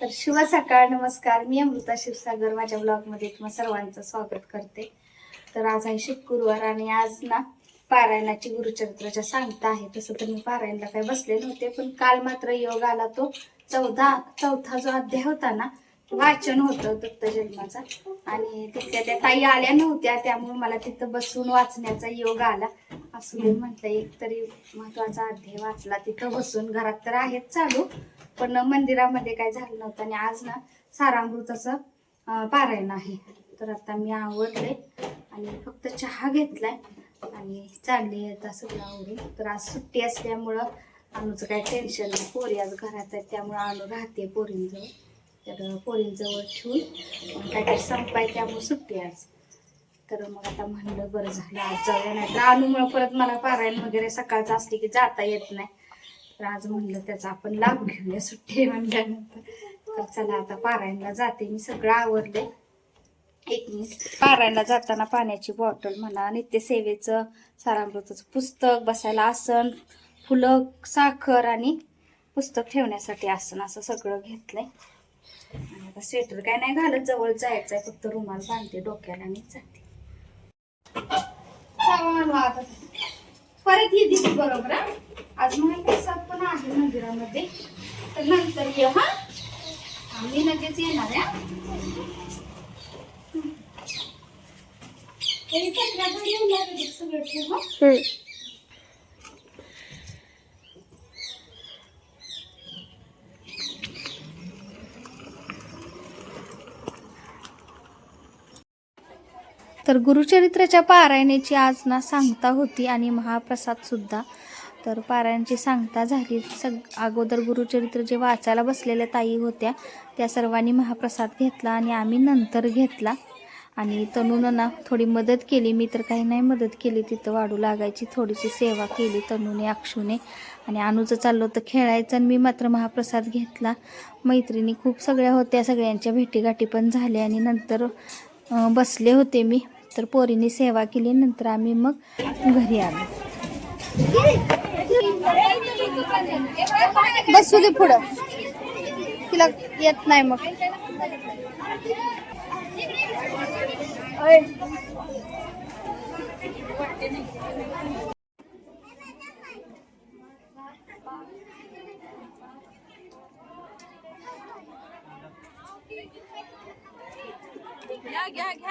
तर शुभ सकाळ नमस्कार. मी अमृता शिवसागर माझ्या ब्लॉगमध्ये तुम्हाला सर्वांचं स्वागत करते. तर आज आहे शुक्रवार आणि आज ना पारायणाची गुरुचरित्राच्या सांगता आहे. तसं तर मी पारायणला काही बसले नव्हते पण काल मात्र योग आला तो चौदा चौथा जो अध्याय होता ना वाचन होतं दत्त जन्माचा. आणि तिथल्या त्या ताई आल्या नव्हत्या त्यामुळे मला तिथं बसून वाचण्याचा योग आला. असं मी म्हटलं एक तरी महत्त्वाचा अध्याय वाचला तिथं बसून. घरात तर आहेत चालू पण मंदिरामध्ये काय झालं नव्हतं. आणि आज ना सारामृताचं पारायण आहे. तर आता मी आवडले आणि फक्त चहा घेतलाय आणि चालले आता सगळं आवडून तर आज सुट्टी असल्यामुळं अनुचं काही टेन्शन नाही. पोरी आज घरात आहेत त्यामुळं अनु राहते पोरींजवळ. तर पोरींजवळ ठेवून काय काय संपाय त्यामुळे सुट्टी आज. तर मग आता म्हणलं बरं झालं आज जाऊया. नाही तर अनुमुळं परत मला पारायण वगैरे सकाळचं असली की जाता येत नाही. तर आज म्हणलं त्याचा आपण लाभ घेऊया सुट्टी म्हणल्यानंतर. तर चला आता पारायणला जाते. मी सगळं आवरले. एक मिनिट. पारायणला जाताना पाण्याची बॉटल म्हणा नित्यसेवेचं सारामृताचं पुस्तक बसायला आसन फुलं साखर आणि पुस्तक ठेवण्यासाठी आसन असं सगळं घेतलंय. आता स्वेटर काय नाही घालत जवळ जायचंय फक्त रुमाल बांधते डोक्याला आणि जाते. सामान वाहत परत ये दिली बरोबर हा? आज महाप्रसाद पण आहे मंदिरामध्ये. तर नंतर ये हा. आम्ही लगेच येणार आहे सगळं ठेव तर गुरुचरित्राच्या पारायणाची आज ना सांगता होती आणि महाप्रसाद सुद्धा. तर पारायणची सांगता झाली. सग अगोदर गुरुचरित्र जे वाचायला बसलेल्या ताई होत्या त्या सर्वांनी महाप्रसाद घेतला आणि आम्ही नंतर घेतला. आणि तनूनं ना थोडी मदत केली. मी तर काही नाही मदत केली. तिथं वाढू लागायची थोडीशी सेवा केली तनूने अक्षूने. आणि अनुचं चाललं होतं खेळायचं आणि मी मात्र महाप्रसाद घेतला. मैत्रिणी खूप सगळ्या होत्या. सगळ्यांच्या भेटीगाठी पण झाल्या आणि नंतर बसले होते मी. तर पोरीने सेवा केली नंतर आम्ही मग घरी आलो. बसू दे पुढं. तिला येत नाही मग.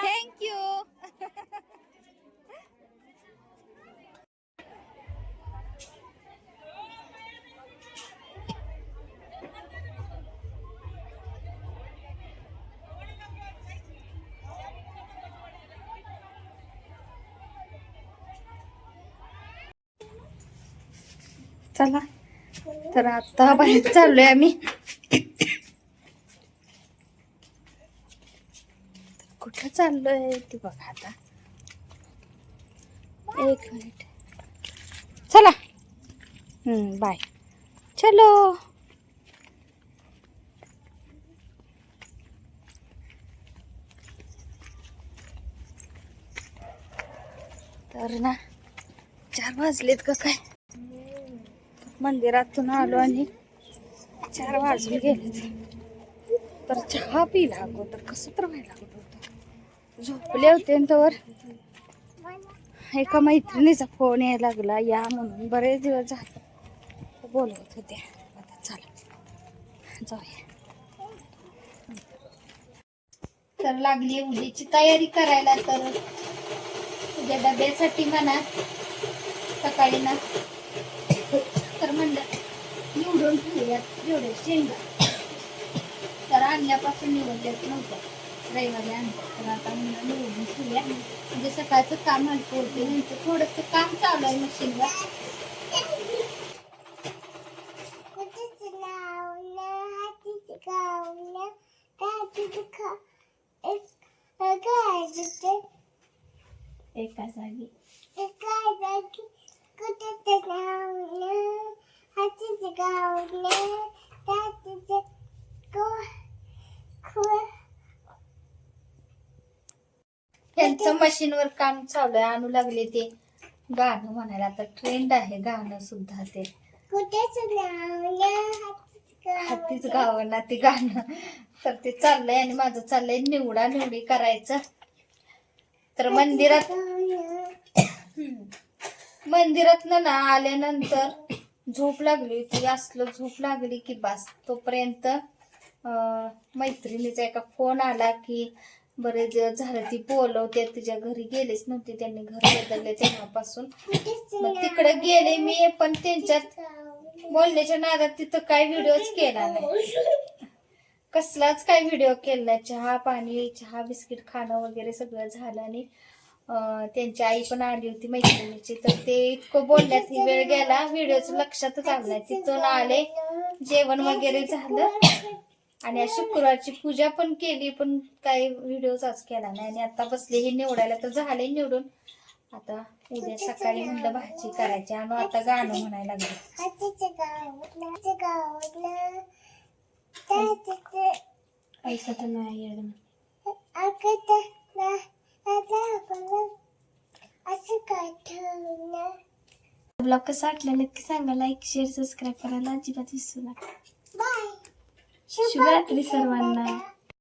थँक्यू चला. तर आता बाहेर चाललोय आम्ही. कुठं चाललोय ती बघा आता. एक मिनिट. चला. हम्म बाय. चलो. तर ना चार वाजलेत का काय? मंदिरातून आलो आणि चार वाजून गेले. तर चहा पिला अगोदर कसं तर व्हायला होतं. झोपले होते आणि एका मैत्रिणीचा फोन यायला लागला या म्हणून बरेच दिवस झाले. बोलवत होते आता चला जाऊया. तर लागली उद्याची तयारी करायला तर उद्या डब्यासाठी म्हणा सकाळी ना. तर म्हणलं निवडून ठेवूयात जेवढे शेंगा. तर आणल्यापासून निवडल्याच नव्हतं. रविवारी आणतात तर आता म्हणलं निवडून ठेवूया म्हणजे सकाळचं काम हलकं होते नंतर थोडंसं काम चालू आहे मशीनला एका जागी त्यांचं मशीनवर काम चालू आहे. आणू लागले ते. गाणं म्हणायला आता ट्रेंड आहे गाणं सुद्धा ते. कुठेच लावलं हातीच गावं ना ते गाणं. तर ते चाललंय आणि माझं चाललंय निवडा निवडी करायचं. तर मंदिरात मंदिरात ना आल्यानंतर झोप लागली होती. असलं झोप लागली की बस तोपर्यंत मैत्रिणीचा एका फोन आला की बरेच झालं ती बोलवते. तिच्या घरी गेलेच नव्हती. त्यांनी घर बदलले तेव्हापासून. मग तिकडे गेले मी पण त्यांच्यात बोलण्याच्या नादात तिथं काय व्हिडिओच केला नाही. कसलाच काय व्हिडिओ केला नाही. चहा पाणी चहा बिस्किट खाणं वगैरे सगळं झालं आणि त्यांची आई पण आली होती मैत्रिणीची तर ते इतकं बोलण्यात वेळ गेला व्हिडिओचं लक्षातच आलं तिथून आले जेवण वगैरे झालं. आणि शुक्रवारची पूजा पण केली पण काही व्हिडिओच आज केला नाही. आणि आता बसले हे निवडायला तर झाले निवडून. आता उद्या सकाळी म्हणलं भाजी करायची आणि आता गाणं म्हणायला लागले. ऐकत नाही ब्लॉग कसा वाटला नक्की सांगा लाईक शेअर सबस्क्राईब करायला अजिबात विसरू नका शुभरात्री सर्वांना